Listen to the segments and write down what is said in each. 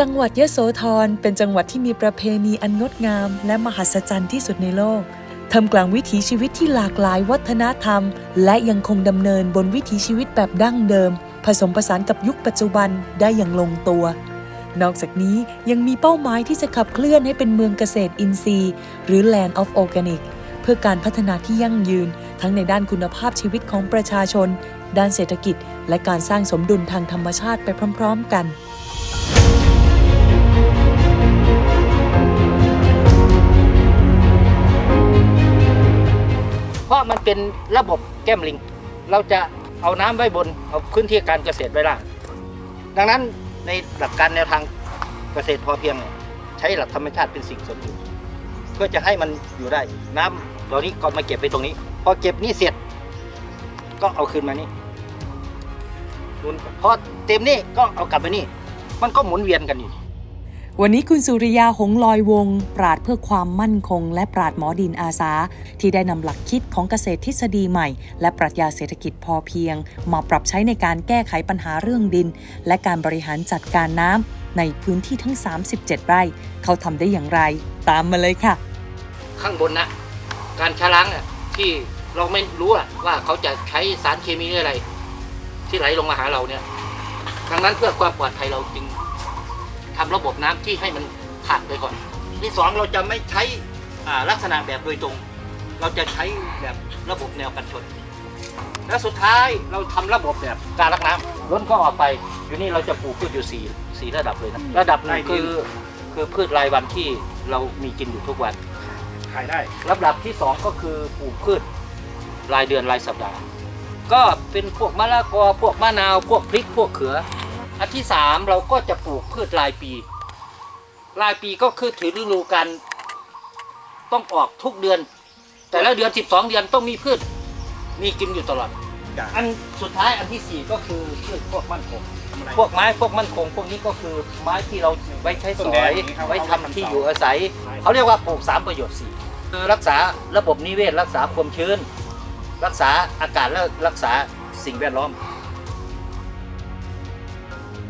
จังหวัดยโสธรเป็นจังหวัดที่มีประเพณีอันงดงาม และมหัศจรรย์ที่สุดในโลกทำกลางวิถีชีวิตที่หลากหลายวัฒนธรรม และยังคงดำเนินบนวิถีชีวิตแบบดั้งเดิม ผสมผสานกับยุคปัจจุบันได้อย่างลงตัว นอกจากนี้ยังมีเป้าหมายที่จะขับเคลื่อนให้เป็นเมืองเกษตรอินทรีย์ หรือ Land of Organic เพื่อการพัฒนาที่ยั่งยืน ทั้งในด้านคุณภาพชีวิตของประชาชน ด้านเศรษฐกิจ และการสร้างสมดุลทางธรรมชาติไปพร้อม ๆ กัน ราะมันเป็นระบบแก้มลิง เราจะเอาน้ำไว้บน เอาพื้นที่การเกษตรไว้ล่าง ดังนั้นในหลักการแนวทางเกษตรพอเพียง ใช้หลักธรรมชาติเป็นสิ่งสมดุลเพื่อจะให้มันอยู่ได้ น้ำเหล่านี้ก็มาเก็บไปตรงนี้ พอเก็บนี่เสร็จ ก็เอาคืนมานี่หมุนพอเต็มนี่ก็เอากลับไปนี่ มันก็หมุนเวียนกันอยู่ วันนี้คุณสุริยาหงลอยวง ปราดเพื่อความมั่นคง และปราดหมอดินอาสา ที่ได้นำหลักคิดของเกษตรทฤษฎีใหม่ และปรัชญาเศรษฐกิจพอเพียง มาปรับใช้ในการแก้ไขปัญหาเรื่องดิน และการบริหารจัดการน้ำในพื้นที่ทั้ง 37 ไร่ เขาทำได้อย่างไร ตามมาเลยค่ะ ข้างบนนะการชะล้างที่เราไม่รู้ว่าเขาจะใช้สารเคมีหรืออะไร ที่ไหลลงมาหาเราเนี่ยดังนั้นเพื่อความปลอดภัยเราจึง ทำระบบน้ำที่ให้มันผ่านไปก่อน ที่สองเราจะไม่ใช้อ่าลักษณะแบบโดยตรง เราจะใช้แบบระบบแนวกันชน และสุดท้ายเราทำระบบแบบการรักน้ำล้นก็ออกไปอยู่นี่เราจะปลูกพืชอยู่สี่สี่ระดับเลยนะระดับหนึ่งคือคือพืชรายวันที่เรามีกินอยู่ทุกวันขายได้ลำดับที่ 2 ก็คือปลูกพืชรายเดือนรายสัปดาห์ ก็เป็นพวกมะละกอพวกมะนาว พวกพริกพวกเขือ อันที่3เราก็จะปลูกพืชรายปี รายปีก็คือถือฤดูกาลต้องออกทุกเดือน แต่ละเดือน 12 เดือนต้องมีพืช มีกินอยู่ตลอด จ้ะอันสุดท้ายอันที่4ก็คือพืชพวกมั่นคงทำอะไรพวกไม้พวกมั่นคงพวกนี้ก็คือไม้ที่เราไว้ใช้สต้นอแดงยอย่างนี้ครับไว้ทำเอาไว้ทำที่เสาอยู่อาศัยเขาเรียกว่าปลูกสามประโยชน์สี่คือรักษาระบบนิเวศ รักษาความชื้น รักษาอากาศและรักษาสิ่งแวดล้อม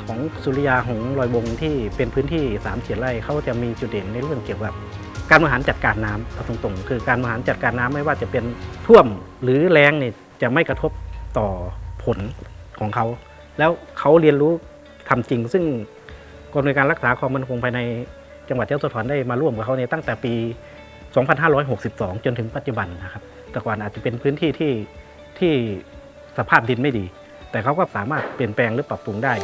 ของสุริยาหงลอยวงที่เป็นพื้นที่3ามเฉียไร่เขาจะมีจุดเด่นในเรื่องเกี่ยวกับการบริหารจัดการน้ำเอาตรงๆ คือการบริหารจัดการน้ำไม่ว่าจะเป็นท่วมหรือแล้งเนี่ยจะไม่กระทบต่อผลของเขา แล้วเขาเรียนรู้ทำจริง ซึ่งกรมการรักษาความมั่นคงภายในจังหวัดยะโสธรได้มาร่วมกับเขาเนี่ยตั้งแต่ปี 2562 จนถึงปัจจุบันนะครับ แต่ก่อนอาจจะเป็นพื้นที่ที่ที่สภาพดินไม่ดี แต่เขาก็สามารถเปลี่ยนแปลงหรือปรับปรุงได้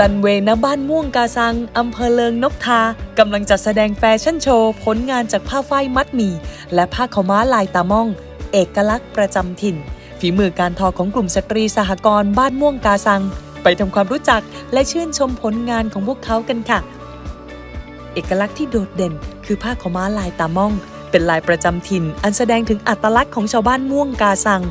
รันเวย์ณบ้านม่วงกาซัง อำเภอเลิงนกทากำลังจัดแสดงแฟชั่นโชว์ ผลงานจากผ้าฝ้ายมัดหมี่ และผ้าขาวม้าลายตาม่อง เอกลักษณ์ประจำถิ่น ฝีมือการทอของกลุ่มสตรีสหกรณ์บ้านม่วงกาซัง ไปทำความรู้จักและชื่นชมผลงานของพวกเขากันค่ะ เอกลักษณ์ที่โดดเด่น คือผ้าขาวม้าลายตาม่อง เป็นลายประจำถิ่น อันแสดงถึงอัตลักษณ์ของชาวบ้านม่วงกาซัง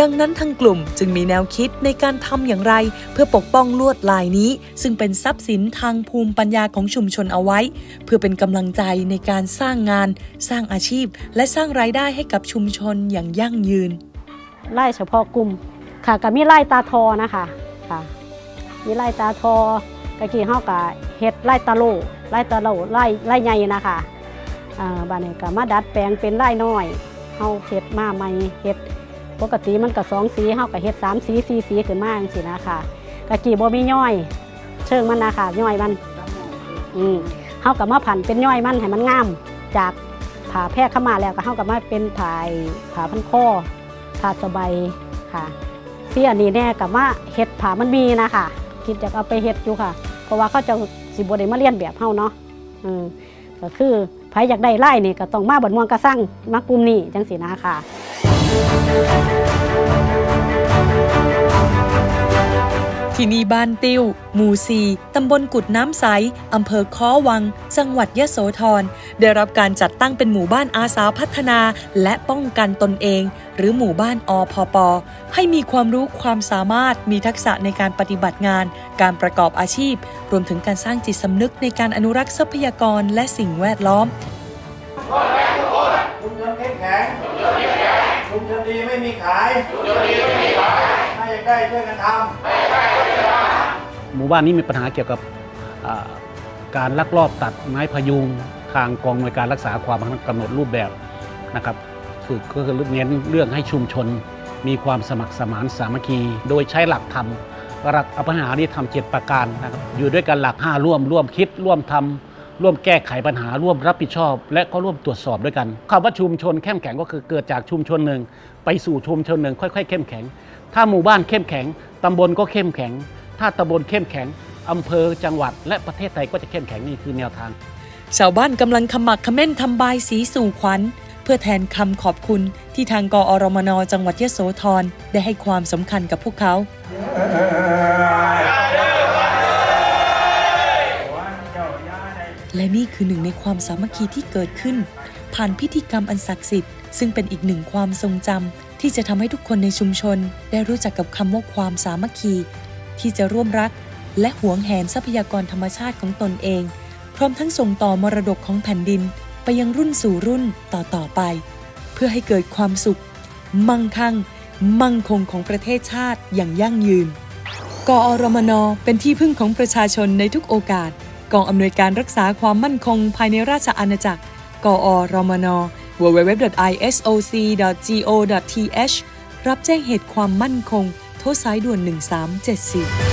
ดังนั้นทางกลุ่มจึงมีแนวคิดในการทำอย่างไร เพื่อปกป้องลวดลายนี้ ซึ่งเป็นทรัพย์สินทางภูมิปัญญาของชุมชนเอาไว้ เพื่อเป็นกำลังใจในการสร้างงาน สร้างอาชีพ และสร้างรายได้ให้กับชุมชนอย่างยั่งยืนไล่เฉพาะกลุ่มค่ะก็มีไล่ตาทอนะคะค่ะ มีไล่ตาทอกะกี้เฮาก็เฮ็ดไล่ตาโลไล่ตาโลไล่ไล่ใหญ่นะคะอ่าบัดนี้ก็มาดัดแปลงเป็นไล่น้อยเฮาเฮ็ดมาใหม่เฮ็ด ปกติมันก็สองสีเฮาก็เฮ็ดสามสีสี่สีขึ้นมาจังซี่นะคะกะกี้บ่มีย่อย เชิงมันนะคะย่อยมันอืมเฮาก็มาผันเป็นย่อยมันให้มันงาม จากผ่าแพร่เข้ามาแล้วก็เฮาก็มาเป็นผ่าผ่าพันคอผ้าสบายค่ะที่อันนี้แน่กับว่าเห็ดผ่ามันมีนะคะคิดจะเอาไปเห็ดอยู่ค่ะ เพราะว่าเขาจะสิบได้มาเรียนแบบเฮาเนาะอืมก็คือใครอยากได้ไล่นี่ก็ต้องมาบนม่วงกระสั่งมากลุ่มนี้จังสีนะค่ะ ที่นี่บ้านติ้ว หมู่สีตำบลกุดน้ำใส อำเภอค้อวัง จังหวัดยะโสธร ได้รับการจัดตั้งเป็นหมู่บ้านอาสาพัฒนา และป้องกันตนเอง หรือหมู่บ้านอพป ให้มีความรู้ความสามารถ มีทักษะในการปฏิบัติงาน การประกอบอาชีพ รวมถึงการสร้างจิตสำนึกในการอนุรักษ์ทรัพยากรและสิ่งแวดล้อมชุมชนเข้มแข็ง ชุมชนดีไม่มีขายชุมชนดีไม่มีขายถ้าอยากได้ช่วยกันทำหมู่บ้านนี้มีปัญหาเกี่ยวกับอ่าการลักลอบตัดไม้พยุงทางกองหน่วยการรักษาความกำหนดรูปแบบนะครับฝึกก็คือเน้นเรื่องให้ชุมชน มีความสมัครสมานสามัคคี โดยใช้หลักธรรมหลักอภิหาริธรรมเจ็ดประการนะครับอยู่ด้วยกันหลักห้าร่วมร่วมคิดร่วมทำ ร่วมแก้ไขปัญหาร่วมรับผิดชอบ และก็ร่วมตรวจสอบด้วยกันคำว่าชุมชนเข้มแข็งก็คือเกิดจากชุมชนหนึ่ง ไปสู่ชุมชนหนึ่งค่อย ๆ เข้มแข็ง ถ้าหมู่บ้านเข้มแข็งตำบลก็เข้มแข็ง ถ้าตำบลเข้มแข็งอำเภอจังหวัด และประเทศไทยก็จะเข้มแข็งนี่คือแนวทาง ชาวบ้านกำลังขมักเขม้นทำบายสีสู่ขวัญ เพื่อแทนคำขอบคุณที่ทางกอรมนจังหวัดยโสธรได้ให้ความสำคัญกับพวกเขา นี่คือหนึ่งในความสามัคคีที่เกิดขึ้น ผ่านพิธีกรรมอันศักดิ์สิทธิ์ ซึ่งเป็นอีกหนึ่งความทรงจำที่จะทำให้ทุกคนในชุมชน ได้รู้จักกับคำว่าความสามัคคี ที่จะร่วมรัก และหวงแหนทรัพยากรธรรมชาติของตนเอง พร้อมทั้งส่งต่อมรดกของแผ่นดิน ไปยังรุ่นสู่รุ่นต่อต่อๆไป เพื่อให้เกิดความสุข มั่งคั่ง มั่งคงของประเทศชาติอย่างยั่งยืนกอรมนเป็นที่พึ่งของประชาชนในทุกโอกาส กองอำนวยการรักษาความมั่นคงภายในราชอาณาจักร กอรมน www.isoc.go.th รับแจ้งเหตุความมั่นคง โทรสายด่วน 1374